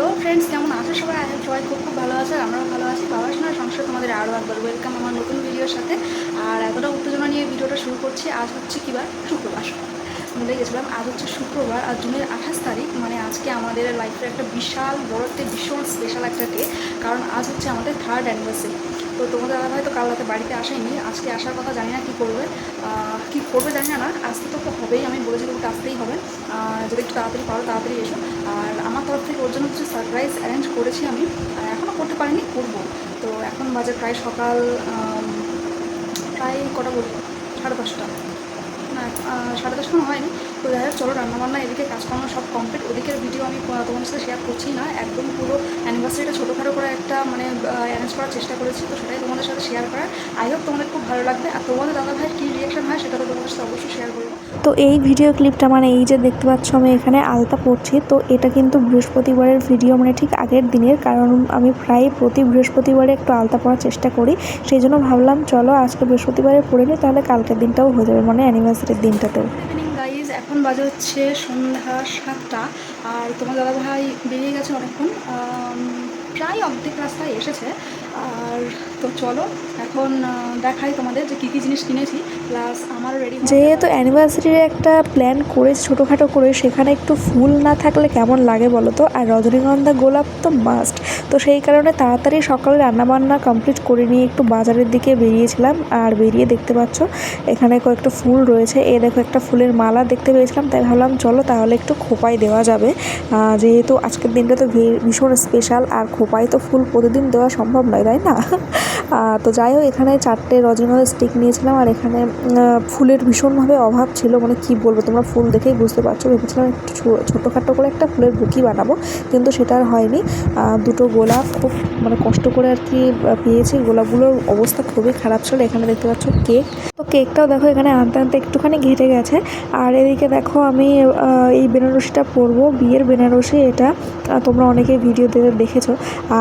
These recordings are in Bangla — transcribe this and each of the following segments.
হ্যালো ফ্রেন্ডস, কেমন আছো সবাই? আজ সবাই খুব খুব ভালো আছে আমরাও ভালো আছি। বাবার শোনার সংসার তোমাদের আরও একবার ওয়েলকাম আমার নতুন ভিডিওর সাথে। আর এতটা উত্তেজনা নিয়ে ভিডিওটা শুরু করছি। আজ হচ্ছে কিবার শুক্রবার। ভুলে গেছিলাম। আজ হচ্ছে শুক্রবার আর জুনের আঠাশ তারিখ মানে আজকে আমাদের লাইফের একটা বিশাল বড় একটা, ভীষণ স্পেশাল একটা ডে কারণ আজ হচ্ছে আমাদের থার্ড অ্যানিভার্সারি তো তোমাদের দাদা হয়তো কাল রাতে বাড়িতে আসেনি, আজকে আসার কথা জানি না কী করবে। কী করবে জানি না আসতে তো হবেই, আমি বলেছি তোমাকে আসতেই হবে। যদি একটু তাড়াতাড়ি পারো, তাড়াতাড়ি এসো। আর আমার তরফ থেকে ওর জন্য কিছু সারপ্রাইজ অ্যারেঞ্জ করেছি আমি এখনও করতে পারিনি, করব। তো এখন বাজে প্রায় সকাল প্রায় কটা বলব? সাড়ে দশটা সাড়ে দশটা হয়নি। তো যাই হোক, চলো রান্নাবান্না, এদিকে কাজকর্ম সব কমপ্লিট ওদিকের ভিডিও আমি তোমার সাথে শেয়ার করছি না, একদম পুরো অ্যানিভার্সারিটা ছোটোখাটো করে একটা মানে অ্যারেঞ্জ করার চেষ্টা করেছি, তো সেটাই তোমাদের সাথে শেয়ার করার। আই হোপ তোমাদের খুব ভালো লাগবে। আর তোমাদের দাদা ভাইয়ের কী রিয়াকশন হয় সেটা তো তোমাদের সাথে অবশ্যই শেয়ার করব। তো এই ভিডিও ক্লিপটা মানে এই যে দেখতে পাচ্ছ আমি এখানে আলতা পড়ছি, তো এটা কিন্তু বৃহস্পতিবারের ভিডিও মানে ঠিক আগের দিনের, কারণ আমি প্রায় প্রতি বৃহস্পতিবারে একটু আলতা পড়ার চেষ্টা করি। সেই জন্য ভাবলাম, চলো আজকে বৃহস্পতিবারে পড়ে নিই, তাহলে কালকের দিনটাও হয়ে যাবে মানে অ্যানিভার্সারির দিনটাতেও। এখন বাজে হচ্ছে সন্ধ্যা সাতটা। আর তোমার দাদা ভাই বেরিয়ে গেছে অনেকক্ষণ প্রায় অর্ধেক রাস্তায় এসেছে। আর তো চলো, এখন দেখাই তোমাদের যে কী কী জিনিস কিনেছি প্লাস আমার রেডি যেহেতু অ্যানিভার্সারির একটা প্ল্যান করে, ছোটোখাটো করে, সেখানে একটু ফুল না থাকলে কেমন লাগে বলো তো? আর রজনীগন্ধা গোলাপ তো মাস্ট তো সেই কারণে তাড়াতাড়ি সকালে রান্নাবান্না কমপ্লিট করে নিয়ে একটু বাজারের দিকে বেরিয়েছিলাম। আর বেরিয়ে দেখতে পাচ্ছ, এখানে কয়েকটা ফুল রয়েছে। এ দেখো একটা ফুলের মালা দেখতে পেয়েছিলাম, তাই ভাবলাম চলো তাহলে একটু খোপাই দেওয়া যাবে। যেহেতু আজকের দিনটা তো ভীষণ স্পেশাল আর খোপাই তো ফুল প্রতিদিন দেওয়া সম্ভব নয়। তাই না? তো যাই হোক, এখানে চারটে রজনীগন্ধা স্টিক নিয়েছিলাম আর এখানে ফুলের ভীষণভাবে অভাব ছিল মানে কি বলব? তোমরা ফুল দেখেই বুঝতে পারছ। ভেবেছিলাম একটু ছোটোখাটো করে একটা ফুলের বুকি বানাবো, কিন্তু সেটা আর হয়নি। দুটো গোলাপ খুব মানে কষ্ট করে আর কি পেয়েছি। গোলাপগুলোর অবস্থা খুবই খারাপ ছিল। এখানে দেখতে পাচ্ছ কেক। তো কেকটাও দেখো, এখানে আনতে আনতে একটুখানি ঘেটে গেছে। আর এদিকে দেখো, আমি এই বেনারসিটা পরবো, বিয়ের বেনারসি এটা। তোমরা অনেকেই ভিডিওতে দেখেছ।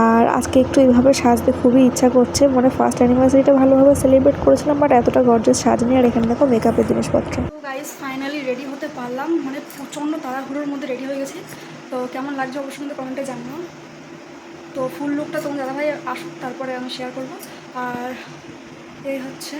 আর আজকে একটু এইভাবে সাজতে খুবই ইচ্ছা করছে। মানে ফার্স্ট অ্যানিভার্সারিটা ভালোভাবে সেলিব্রেট করেছিলাম বাট এতটা সাজ নিয়ে আর এখানে দেখো মেকআপের জিনিসপত্র। তো গাইজ ফাইনালি রেডি হতে পারলাম। মানে প্রচণ্ড তাড়াহুড়োর মধ্যে রেডি হয়ে গেছি। তো কেমন লাগছে অবশ্যই কিন্তু কমেন্টে জানিও। তো ফুল লুকটা তোমার দাদাভাই আসুক, তারপরে আমি শেয়ার করব। আর এই হচ্ছে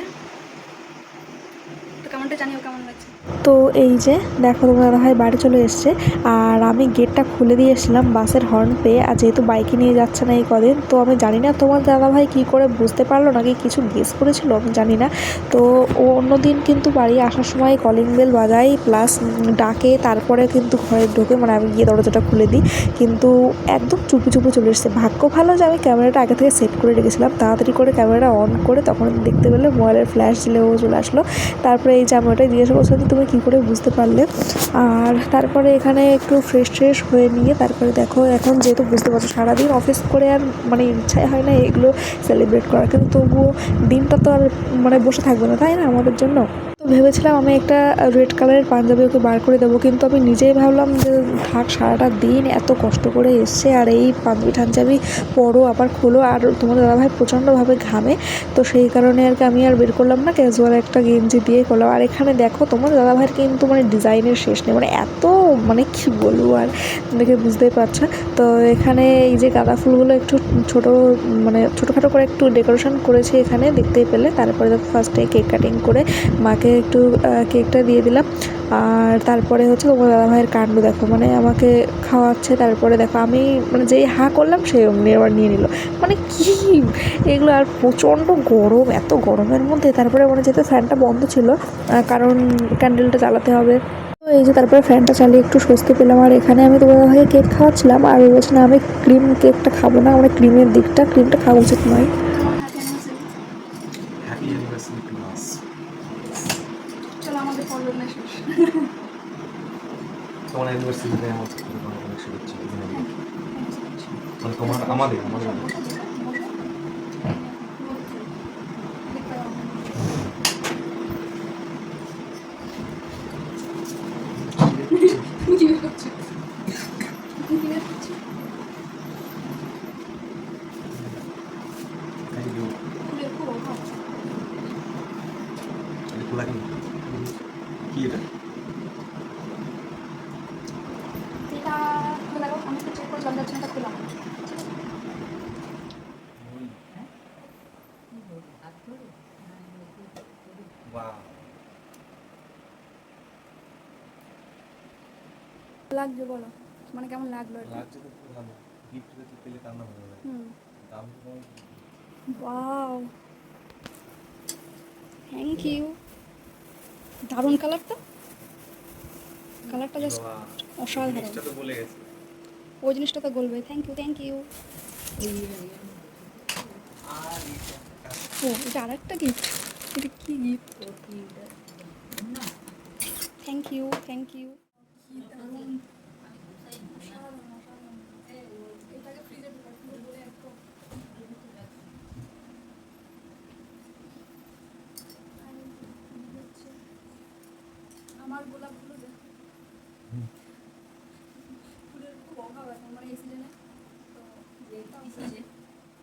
তো এই যে, দেখো তোমার দাদাভাই বাড়ি চলে এসছে, আর আমি গেটটা খুলে দিয়ে এসেছিলাম, বাসের হর্ন পেয়ে, আর যেহেতু বাইকে নিয়ে যাচ্ছে না এই কদিন, তো আমি জানি না তোমার দাদাভাই কী করে বুঝতে পারল নাকি কিছু গেস করেছিল, আমি জানি না। তো ও অন্যদিন কিন্তু বাড়ি আসার সময় কলিং বেল বাজাই প্লাস ডাকে, তারপরে কিন্তু ঘরে ঢোকে মানে আমি গিয়ে দরজাটা খুলে দিই, কিন্তু একদম চুপি চুপি চলে এসছে। ভাগ্য ভালো যে আমি ক্যামেরাটা আগে থেকে সেট করে রেখেছিলাম, তাড়াতাড়ি করে ক্যামেরাটা অন করে তখন দেখতে পেলে মোবাইলের ফ্ল্যাশ দিলে ও চলে আসলো, তারপরে এই জামাটাই আমি ওটাই জিজ্ঞাসা করছিলাম তুমি কী করে বুঝতে পারলে? আর তারপরে এখানে একটু ফ্রেশ ট্রেশ হয়ে নিয়ে তারপরে দেখো, এখন যেহেতু বুঝতে পারছ, সারাদিন অফিস করে আর মানে ইচ্ছাই হয় না এগুলো সেলিব্রেট করার। কিন্তু তবুও দিনটা তো আর মানে বসে থাকবে না, তাই না? আমাদের জন্য। তো ভেবেছিলাম আমি একটা রেড কালারের পাঞ্জাবি ওকে বার করে দেবো, কিন্তু আমি নিজেই ভাবলাম যে থাক, সারাটা দিন এত কষ্ট করে এসছে আর এই পাঞ্জাবি টাঞ্জাবি পরো, আবার খোলো। আর তোমার দাদাভাই প্রচণ্ডভাবে ঘামে, তো সেই কারণে আর কি আমি আর বের করলাম না ক্যাজুয়াল একটা গেঞ্জি দিয়ে করলাম। আর এখানে দেখো তোমার দাদাভাইয়ের কিন্তু মানে ডিজাইনের শেষ নেই মানে এত মানে কি বলব আর, দেখে বুঝতেই পারছ? তো এখানে এই যে গাঁদা ফুলগুলো একটু ছোট মানে ছোটোখাটো করে একটু ডেকোরেশন করেছি এখানে, দেখতেই পেলে। তারপরে দেখো ফার্স্টে কেক কাটিং করে মাকে একটু কেকটা দিয়ে দিলাম। আর তারপরে হচ্ছে তোমার দাদাভাইয়ের কাণ্ড দেখো। মানে আমাকে খাওয়াচ্ছে, তারপরে দেখো আমি মানে যেই হা করলাম সেই অমনি আবার নিয়ে নিল। মানে কি? এগুলো আর প্রচণ্ড গরম, এত গরমের মধ্যে। তারপরে মানে যেহেতু ফ্যানটা বন্ধ ছিল কারণ ক্যান্ডেলটা জ্বালাতে হবে। এই যে তারপরে ফ্যানটা চালিয়ে একটু স্বস্তি পেলাম। আর এখানে আমি তোমার ভাইকে কেক খাওয়াচ্ছিলাম। আর ও বলছে, না, আমি ক্রিম কেকটা খাব না। মানে ক্রিমের দিকটা ক্রিমটা খাওয়া উচিত নয় হ্যাপি অ্যানিভার্সারি টু আস চলো আমাদের পর্ব শেষ। তোমার আমাদের আমার অনেক শুভেচ্ছা। মানে তোমার আমাদের আমাদের। দোকানদার ছাড়া মানে কেমন লাগল লাগছে থ্যাংক ইউ দারুণ কালার তো। কালারটা জাস্ট অসাধারণ। বলে গেছে। ওই তো বলবে থ্যাংক ইউ থ্যাংক ইউ ও, এটা আর একটা গিফট এটা কি gift thank you thank you আমার গোলাপগুলো দেখো ফুলের খুব অভাব এখন মানে এই সিজনে তো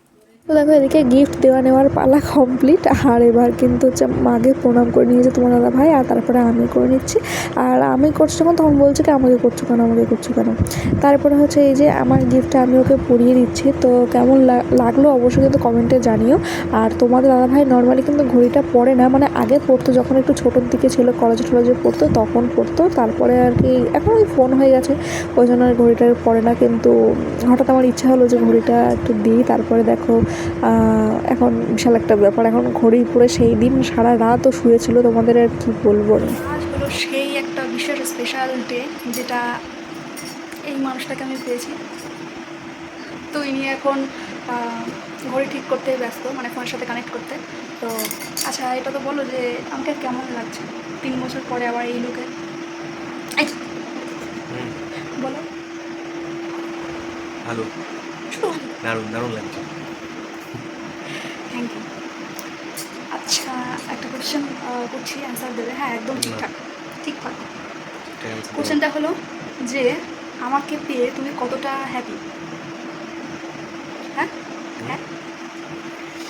তো দেখো, এদিকে গিফট দেওয়া নেওয়ার পালা কমপ্লিট আর এবার কিন্তু হচ্ছে মাকে প্রণাম করে নিয়েছে তোমার দাদা ভাই, আর তারপরে আমি করে নিচ্ছি। আর আমি করছি যখন, তখন বলছে কি, আমাকে করছ কেন, আমাকে করছ কেন? তারপরে হচ্ছে এই যে আমার গিফটটা আমি ওকে পরিয়ে দিচ্ছি। তো কেমন লাগল অবশ্যই কিন্তু কমেন্টে জানিও। আর তোমাদের দাদা ভাই নর্মালি কিন্তু ঘড়িটা পরে না মানে আগে পড়তো যখন একটু ছোটোর দিকে ছিল কলেজে টলেজে পড়তো, তখন পড়তো তারপরে আর কি, এখন ওই ফোন হয়ে গেছে। ওই জন্য আর ঘড়িটা পরে না, কিন্তু হঠাৎ আমার ইচ্ছা হলো যে ঘড়িটা একটু দিই। তারপরে দেখো এখন বিশাল একটা ব্যাপার। এখন ঘড়ি পরে সেই দিন সারা রাতও শুয়েছিল তোমাদের আর কি বলব? না আজ হলো সেই একটা বিশেষ স্পেশাল ডে যেটা এই মানুষটাকে আমি পেয়েছি। তো ইনি এখন ঘড়ি ঠিক করতে ব্যস্ত মানে ফোনের সাথে কানেক্ট করতে। তো আচ্ছা এটা তো বলো যে আমাকে কেমন লাগছে? তিন বছর পরে আবার এই লুকে বলো। ভালো। দারুণ দারুণ লাগছে থ্যাংক ইউ আচ্ছা একটা কোয়েশ্চেন করছি অ্যান্সার দেবে। হ্যাঁ একদম ঠিকঠাক ঠিকঠাক কোশ্চেনটা হলো যে আমাকে পেয়ে তুমি কতটা হ্যাপি হ্যাঁ? হ্যাঁ?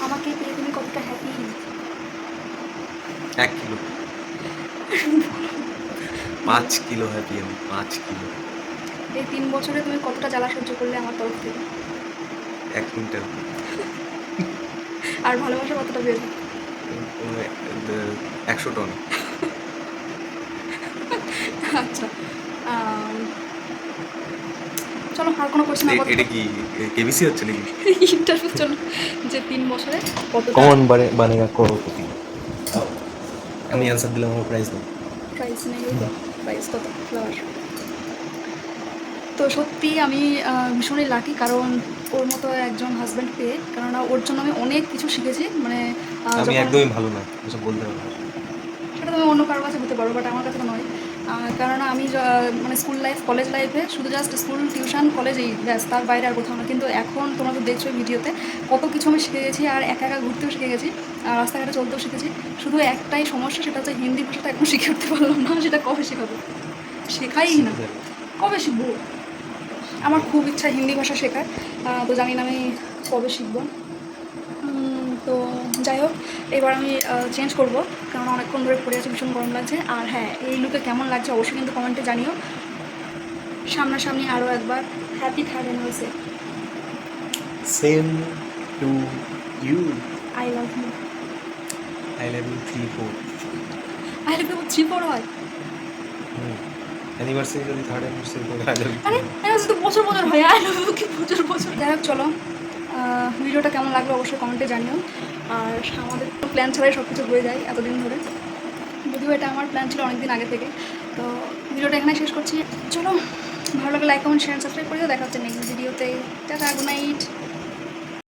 আমাকে পেয়ে তুমি কতটা হ্যাপি এক কিলো। পাঁচ কিলো হ্যাপি আমি পাঁচ কিলো। এই তিন বছরে তুমি কতটা জ্বালা সহ্য করলে আমার তরফ থেকে? এক কুইন্টাল আর ভালোবাসা কতটা বের একশো টন। আচ্ছা চলো আর কোনো কোশ্চেন এ- এটা কি কেবিসি হচ্ছে নাকি? ইন্টারভিউ চলো যে তিন বছরে কতটা কমন বানেগা করোড়পতি আমি অ্যান্সার দিলাম আমার প্রাইস দাও প্রাইস নেই প্রাইস কত? ফ্লাওয়ার তো সত্যি আমি ভীষণই লাকি কারণ ওর মতো একজন হাজব্যান্ড পেয়ে কেননা ওর জন্য আমি অনেক কিছু শিখেছি মানে আমি একদমই ভালো না এসব বলতে পারব সেটা তুমি অন্য কারোর কাছে হতে পারো বাট আমার কাছে তো নয়। কেননা আমি মানে স্কুল লাইফ কলেজ লাইফে শুধু জাস্ট স্কুল টিউশন কলেজ এই ব্যাস তার বাইরে আর কোথাও না। কিন্তু এখন তোমরা তো দেখছ ভিডিওতে কত কিছু আমি শিখে গেছি আর একা একা ঘুরতেও শিখে গেছি আর রাস্তাঘাটে চলতেও শিখেছি। শুধু একটাই সমস্যা সেটা হচ্ছে হিন্দি ভাষাটা এখন শিখে উঠতে পারলাম না সেটা কবে শেখাবো? শেখাই না। কবে শিখব? আমার খুব ইচ্ছা হিন্দি ভাষা শেখার তো জানি না আমি কবে শিখব। তো যাই হোক এবার আমি চেঞ্জ করব কারণ অনেকক্ষণ ধরে পড়ে আছে ভীষণ গরম লাগছে। আর হ্যাঁ এই লুকে কেমন লাগছে অবশ্যই কিন্তু কমেন্টে জানিও। সামনাসামনি আরও একবার happy third anniversary same to you I love you I love you three four I love you three four হয়। অ্যানিভার্সারি যদি থার্ড অ্যানিভার্সারি করে আরে অ্যানিভার্সারি তো বছর বছর হয় আই লাভ ইউ কি বছর বছর যাই হোক চলো। ভিডিওটা কেমন লাগল অবশ্যই কমেন্টে জানিও। আর আমাদের তো প্ল্যান ছাড়াই সব কিছু হয়ে যায় এতদিন ধরে। যদিও এটা আমার প্ল্যান ছিল অনেকদিন আগে থেকে। তো ভিডিওটা এখানে শেষ করছি। চলো ভালো লাগলে লাইক কমেন্ট শেয়ার সাবস্ক্রাইব করে দেখা হচ্ছে নেক্সট ভিডিওতে টাটা গুড নাইট